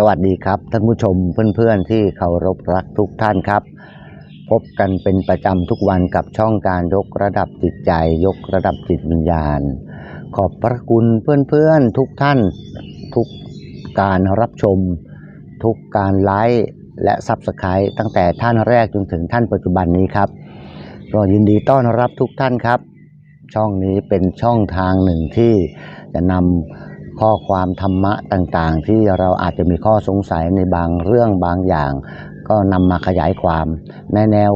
สวัสดีครับ ท่านผู้ชมเพื่อนๆที่เคารพรักทุกท่านครับ พบกันเป็นประจำทุกวันกับช่องการยกระดับจิตใจ ยกระดับจิตวิญญาณ ขอบพระคุณเพื่อนๆทุกท่านทุกการรับชม ทุกการไลค์และซับสไครต์ตั้งแต่ท่านแรกจนถึงท่านปัจจุบันนี้ครับก็ยินดีต้อนรับทุกท่านครับ ช่องนี้เป็นช่องทางหนึ่งที่จะนำ ข้อความธรรมะต่างๆ ที่เราอาจจะมีข้อสงสัยในบางเรื่องบางอย่าง ก็นำมาขยายความในแนว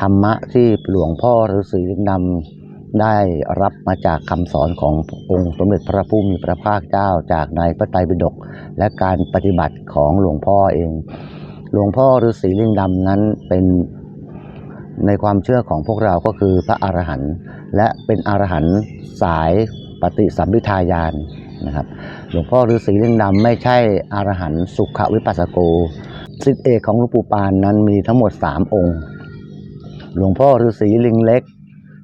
ธรรมะที่หลวงพ่อฤาษีลิงดำได้รับมาจากคำสอนขององค์สมเด็จพระผู้มีพระภาคเจ้าจากในพระไตรปิฎกและการปฏิบัติของหลวงพ่อเอง หลวงพ่อฤาษีลิงดำนั้นเป็นในความเชื่อของพวกเราก็คือพระอรหันต์และเป็นอรหันต์สายปฏิสัมพิทายาน นะครับ หลวงพ่อฤาษีลิงดำไม่ใช่อรหันต์สุขวิปัสสโกสิทธิเอกของหลวงปู่ปานนั้นมีทั้งหมด 3 องค์ หลวงพ่อฤาษีลิงเล็ก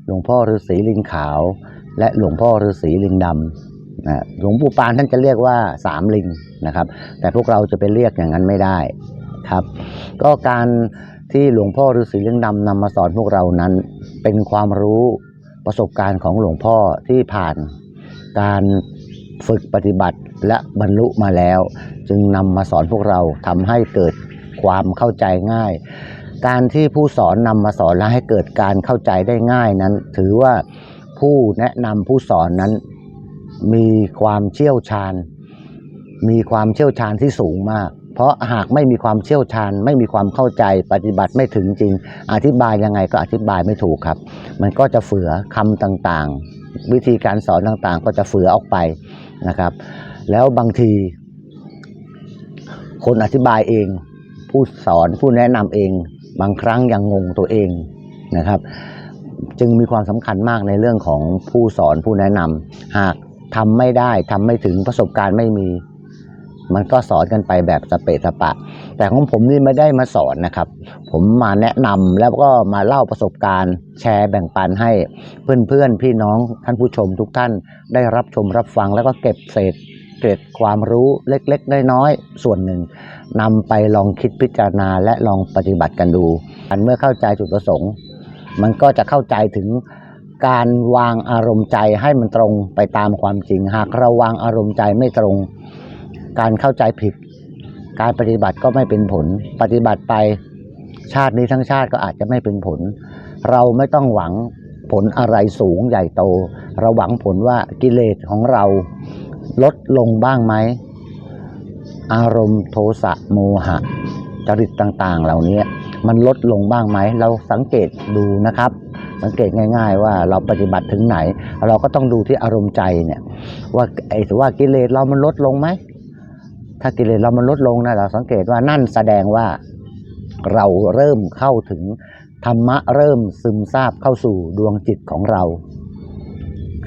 หลวงพ่อฤาษีลิงขาว และหลวงพ่อฤาษีลิงดำนะหลวงปู่ปานท่านจะเรียกว่าสามลิงนะครับ แต่พวกเราจะไปเรียกอย่างนั้นไม่ได้ครับ ก็การที่หลวงพ่อฤาษีลิงดำนำมาสอนพวกเรานั้น เป็นความรู้ประสบการณ์ของหลวงพ่อที่ผ่านการ ฝึกปฏิบัติและบรรลุมาแล้ว จึงนำมาสอนพวกเราทำให้เกิดความเข้าใจง่าย การที่ผู้สอนนำมาสอนและให้เกิดการเข้าใจได้ง่ายนั้น ถือว่าผู้แนะนำผู้สอนนั้นมีความเชี่ยวชาญ มีความเชี่ยวชาญที่สูงมาก เพราะหากไม่มีความเชี่ยวชาญ ไม่มีความเข้าใจปฏิบัติไม่ถึงจริง อธิบายยังไงก็อธิบายไม่ถูกครับ มันก็จะเฝือคำต่างๆ วิธีการสอนต่างๆ ก็จะเฝือออกไป นะครับ แล้วบางที คนอธิบายเอง ผู้สอนผู้แนะนำเอง บางครั้งยังงงตัวเองนะครับ จึงมีความสำคัญมากในเรื่องของผู้สอนผู้แนะนำหากทำไม่ได้ทำไม่ถึงประสบการณ์ไม่มี มันก็สอนกันไปแบบสเปสปะ แต่ของผมนี่ไม่ได้มาสอนนะครับ ผมมาแนะนำแล้วก็มาเล่าประสบการณ์แชร์แบ่งปันให้เพื่อนๆ พี่น้องท่านผู้ชมทุกท่านได้รับชมรับฟังแล้วก็เก็บเศษเกร็ดความรู้เล็กๆ น้อยๆ ส่วนหนึ่งนำไปลองคิดพิจารณาและลองปฏิบัติกันดูอันเมื่อเข้าใจจุดประสงค์ มันก็จะเข้าใจถึงการวางอารมณ์ใจให้มันตรงไปตามความจริง หากเราวางอารมณ์ใจไม่ตรง การเข้าใจผิด การปฏิบัติก็ไม่เป็นผล ปฏิบัติไปชาตินี้ทั้งชาติก็อาจจะไม่เป็นผล เราไม่ต้องหวังผลอะไรสูงใหญ่โต เราหวังผลว่ากิเลสของเราลดลงบ้างไหม อารมณ์โทสะโมหะ จริตต่างๆ เหล่านี้มันลดลงบ้างไหม เราสังเกตดูนะครับ สังเกตง่าย ๆ ว่าเราปฏิบัติถึงไหน เราก็ต้องดูที่อารมณ์ใจเนี่ย ว่าไอ้ว่ากิเลสเรามันลดลงไหม ถ้ากิเลสเรามันลดลงนะเราสังเกตว่านั่นแสดงว่าเราเริ่มเข้าถึงธรรมะเริ่มซึมซาบเข้าสู่ดวงจิตของเรา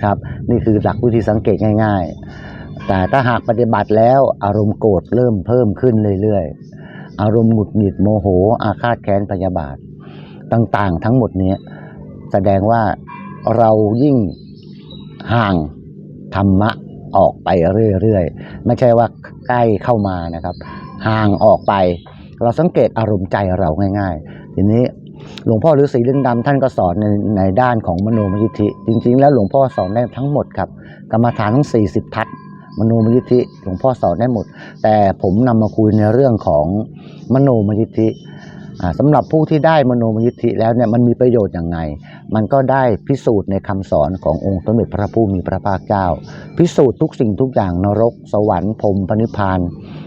ครับ นี่คือหลักวิธีสังเกตง่าย ๆ แต่ถ้าหากปฏิบัติแล้วอารมณ์โกรธเริ่มเพิ่มขึ้นเรื่อยๆ อารมณ์หงุดหงิดโมโห อาฆาตแค้นพยาบาท ต่างๆ ทั้งหมดนี้แสดงว่าเรายิ่งห่างธรรมะ ออกไปเรื่อยๆ ไม่ใช่ว่าใกล้เข้ามานะครับ ห่างออกไป เราสังเกตอารมณ์ใจเราง่าย ๆ ทีนี้หลวงพ่อฤาษีลิงดำท่านก็สอนในในด้านของมโนมยิทธิจริง ๆ แล้วหลวงพ่อสอนได้ทั้งหมดครับกรรมฐานทั้ง 40 ทัศน์มโนมยิทธิหลวงพ่อสอนได้หมด แต่ผมนำมาคุยในเรื่องของมโนมยิทธิ สำหรับผู้ที่ได้มโนมยิทธิแล้วเนี่ยมันมีประโยชน์อย่างไง มันก็ได้พิสูจน์ในคำสอนขององค์สมเด็จพระผู้มีพระภาคเจ้า พิสูจน์ทุกสิ่งทุกอย่างนรก สวรรค์พรมพนิพาน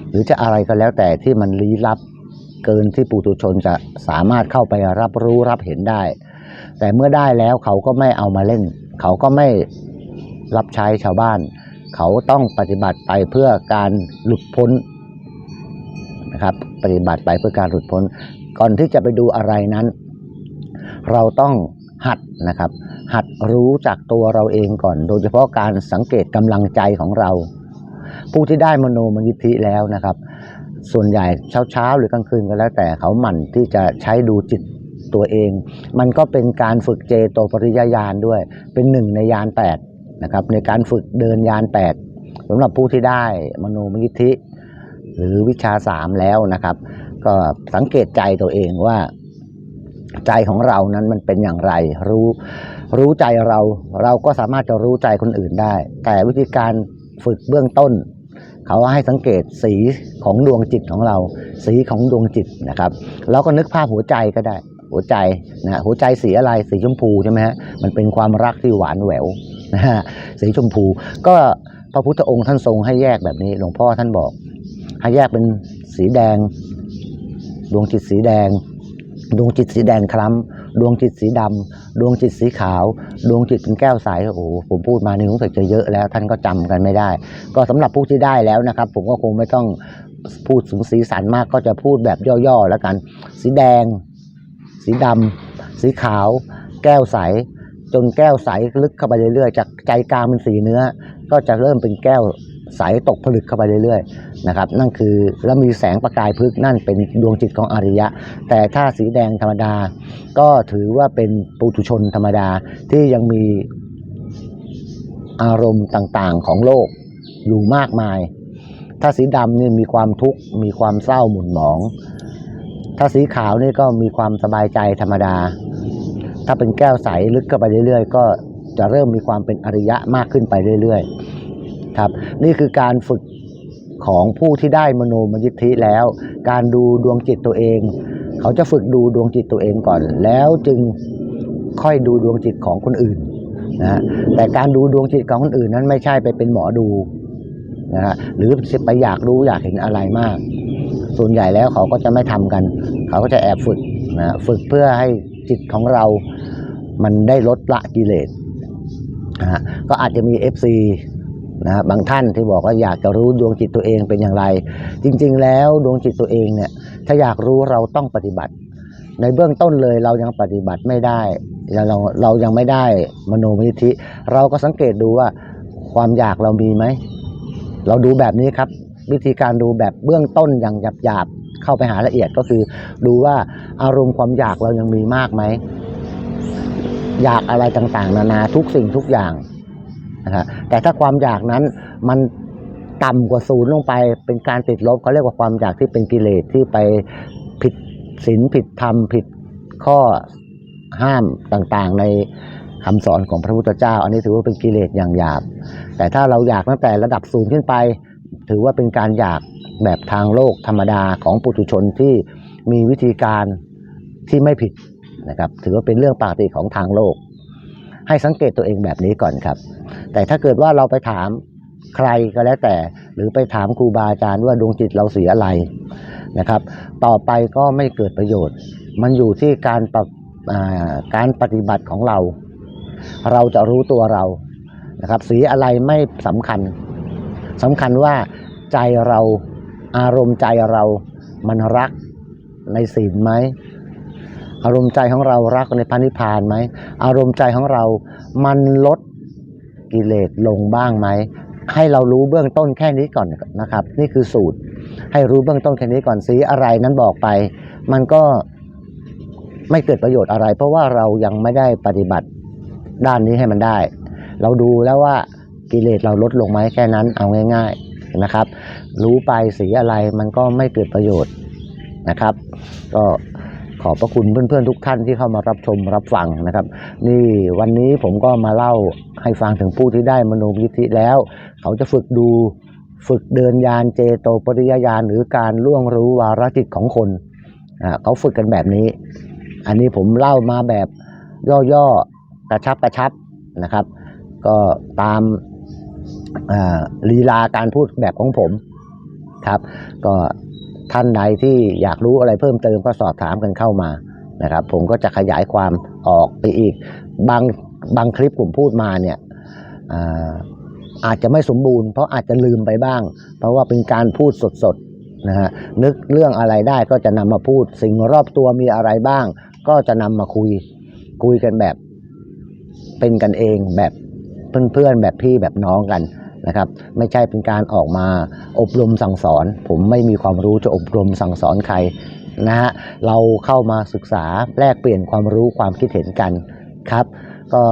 หรือจะอะไรก็แล้วแต่ที่มันลี้ลับเกินที่ปุถุชนจะสามารถเข้าไปรับรู้รับเห็นได้ แต่เมื่อได้แล้วเขาก็ไม่เอามาเล่น เขาก็ไม่รับใช้ชาวบ้าน เขาต้องปฏิบัติไปเพื่อการหลุดพ้นนะครับปฏิบัติไปเพื่อการหลุดพ้น ก่อนที่จะไปดูอะไรนั้น เราต้องหัดนะครับ หัดรู้จากตัวเราเองก่อน โดยเฉพาะการสังเกตกำลังใจของเรา ผู้ที่ได้มโนมยิทธิแล้วนะครับ ส่วนใหญ่เช้าเช้าๆหรือกลางคืนก็แล้ว แต่เขาหมั่นที่จะใช้ดูจิตตัวเอง มันก็เป็นการฝึกเจโตปริยญาณด้วย เป็นหนึ่งในยานแปดนะครับ ในการฝึกเดินยานแปดสำหรับผู้ที่ได้มโนมยิทธิหรือวิชาสามแล้วนะครับ ก็สังเกตใจตัวเองว่า ใจของเรานั้นมันเป็นอย่างไร รู้รู้ใจเราเราก็สามารถจะรู้ใจคนอื่นได้ แต่วิธีการฝึกเบื้องต้น เขาให้สังเกตสีของดวงจิตของเรา สีของดวงจิตนะครับแล้วก็นึกภาพหัวใจก็ได้ หัวใจนะหัวใจสีอะไรสีชมพูใช่ไหมฮะมันเป็นความรักที่หวานแหววนะฮะสีชมพู ก็พระพุทธองค์ท่านทรงให้แยกแบบนี้หลวงพ่อท่านบอก ให้แยกเป็นสีแดง ดวงจิตสีแดง ดวงจิตสีแดงคล้ำดวงจิตสีดำดวงจิตสีขาว ดวงจิตเป็นแก้วใสโอ้โหผมพูดมานี่รู้สึกจะเยอะแล้วท่านก็จำกันไม่ได้ ก็สำหรับผู้ที่ได้แล้วนะครับ ผมก็คงไม่ต้องพูดถึงสีสันมากก็จะพูดแบบย่อๆแล้วกัน สีแดง สีดำสีขาว แก้วใส จนแก้วใสลึกเข้าไปเรื่อยๆจากใจกลางเป็นสีเนื้อ ก็จะเริ่มเป็นแก้ว ใสตกผลึกเข้าไปเรื่อยๆนะครับนั่นคือแล้วมีแสงประกายพึกนั่นเป็นดวงจิตของอริยะ แต่ถ้าสีแดงธรรมดา ก็ถือว่าเป็นปุถุชนธรรมดาที่ยังมีอารมณ์ต่างๆของโลกอยู่มากมาย ถ้าสีดำนี่มีความทุกข์มีความเศร้าหม่นหมอง ถ้าสีขาวนี่ก็มีความสบายใจธรรมดา ถ้าเป็นแก้วใสลึกเข้าไปเรื่อยๆ ก็จะเริ่มมีความเป็นอริยะมากขึ้นไปเรื่อยๆ ครับ นี่คือการฝึกของผู้ที่ได้มโนมยิทธิแล้ว การดูดวงจิตตัวเอง เขาจะฝึกดูดวงจิตตัวเองก่อน แล้วจึงค่อยดูดวงจิตของคนอื่นนะแต่การดูดวงจิตของคนอื่นนั้นไม่ใช่ไปเป็นหมอดูนะฮะหรือไปอยากรู้อยากเห็นอะไรมาก ส่วนใหญ่แล้วเขาก็จะไม่ทำกัน เขาก็จะแอบฝึกนะฝึกเพื่อให้จิตของเรามันได้ลดละกิเลสนะฮะก็อาจจะมี FC นะบางท่านที่บอกว่าอยากจะรู้ดวงจิตตัวเองเป็นอย่างไร จริง ๆ แล้วดวงจิตตัวเองเนี่ยถ้าอยากรู้เราต้องปฏิบัติ ในเบื้องต้นเลยเรายังปฏิบัติไม่ได้เราเรายังไม่ได้มโนมยิทธิ เราก็สังเกตดูว่าความอยากเรามีไหม เราดูแบบนี้ครับ วิธีการดูแบบเบื้องต้นอย่างหยาบๆเข้าไปหาละเอียดก็คือ ดูว่าอารมณ์ความอยากเรายังมีมากไหมอยากอะไรต่างๆ นานาทุกสิ่งทุกอย่าง นะฮะแต่ถ้าความอยากนั้นมันต่ำกว่าศูนย์ลงไป เป็นการติดลบเขาเรียกว่าความอยากที่เป็นกิเลสที่ไปผิดศีลผิดธรรมผิดข้อห้ามต่างๆ ในคำสอนของพระพุทธเจ้า อันนี้ถือว่าเป็นกิเลสอย่างหยาบ แต่ถ้าเราอยากตั้งแต่ระดับศูนย์ขึ้นไป ถือว่าเป็นการอยากแบบทางโลกธรรมดาของปุถุชนที่มีวิธีการที่ไม่ผิดนะครับ ถือว่าเป็นเรื่องปกติของทางโลก ให้สังเกตตัวเองแบบนี้ก่อนครับ แต่ถ้าเกิดว่าเราไปถามใครก็แล้วแต่ หรือไปถามครูบาอาจารย์ว่าดวงจิตเราเสียอะไรนะครับ ต่อไปก็ไม่เกิดประโยชน์ มันอยู่ที่การปรับการปฏิบัติของเรา เราจะรู้ตัวเรานะครับสีอะไรไม่สำคัญสำคัญว่าใจเราอารมณ์ใจเรามันรักในศีลไหม อารมณ์ใจของเรารักในพระนิพพานไหมอารมณ์ใจของเรามันลดกิเลสลงบ้างไหมให้เรารู้เบื้องต้นแค่นี้ก่อนนะครับ นี่คือสูตร ให้รู้เบื้องต้นแค่นี้ก่อนสีอะไรนั้นบอกไป มันก็ไม่เกิดประโยชน์อะไร เพราะว่าเรายังไม่ได้ปฏิบัติด้านนี้ให้มันได้ เราดูแล้วว่ากิเลสเราลดลงไหมแค่นั้นเอาง่าย ๆนะครับ รู้ไปสีอะไรมันก็ไม่เกิดประโยชน์นะครับ ก็ ขอบพระคุณเพื่อนๆทุกท่านที่เข้ามารับชมรับฟังนะครับ นี่วันนี้ผมก็มาเล่าให้ฟังถึงผู้ที่ได้มโนยิทธิแล้ว เขาจะฝึกดูฝึกเดินยานเจโตปริยญาณหรือการล่วงรู้วาระจิตของคนเขาฝึกกันแบบนี้ อันนี้ผมเล่ามาแบบย่อๆกระชับกระชับนะครับ ก็ตามลีลาการพูดแบบของผมครับ ก็ ท่านใดที่อยากรู้อะไรเพิ่มเติมก็สอบถามกันเข้ามานะครับ ผมก็จะขยายความออกไปอีก บางบางคลิปผมพูดมาเนี่ยออาจจะไม่สมบูรณ์เพราะอาจจะลืมไปบ้าง เพราะว่าเป็นการพูดสดๆนะฮะนึกเรื่องอะไรได้ก็จะนำมาพูด สิ่งรอบตัวมีอะไรบ้าง ก็จะนำมาคุยคุยกันแบบเป็นกันเองแบบเพื่อนๆแบบพี่แบบน้องกัน นะครับ ไม่ใช่เป็นการออกมาอบรมสั่งสอน ผมไม่มีความรู้จะอบรมสั่งสอนใครนะฮะเราเข้ามาศึกษาแลกเปลี่ยนความรู้ความคิดเห็นกันครับ ก็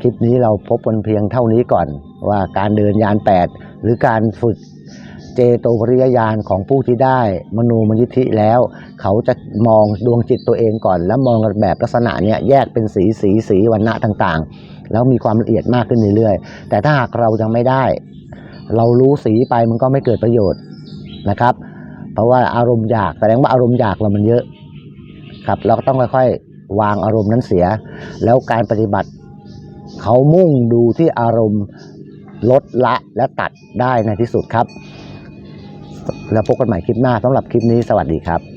คลิปนี้เราพบกันเพียงเท่านี้ก่อน ว่าการเดินยาน 8 หรือการฝึกเจโตปริยญาณของผู้ที่ได้ มโนมยิทธิแล้ว เขาจะมองดวงจิตตัวเองก่อน แล้วมองกันแบบลักษณะเนี้ยแยกเป็นสีสีสีวันณะต่างๆ แล้วมีความละเอียดมากขึ้นเรื่อยๆแต่ถ้าหากเรายังไม่ได้ เรารู้สีไปมันก็ไม่เกิดประโยชน์นะครับ เพราะว่าอารมณ์อยากแสดงว่าอารมณ์อยากเรามันเยอะครับ เราก็ต้องค่อยๆวางอารมณ์นั้นเสีย แล้วการปฏิบัติเขามุ่งดูที่อารมณ์ลดละและตัดได้ในที่สุดครับ แล้วพบกันใหม่คลิปหน้าสำหรับคลิปนี้สวัสดีครับ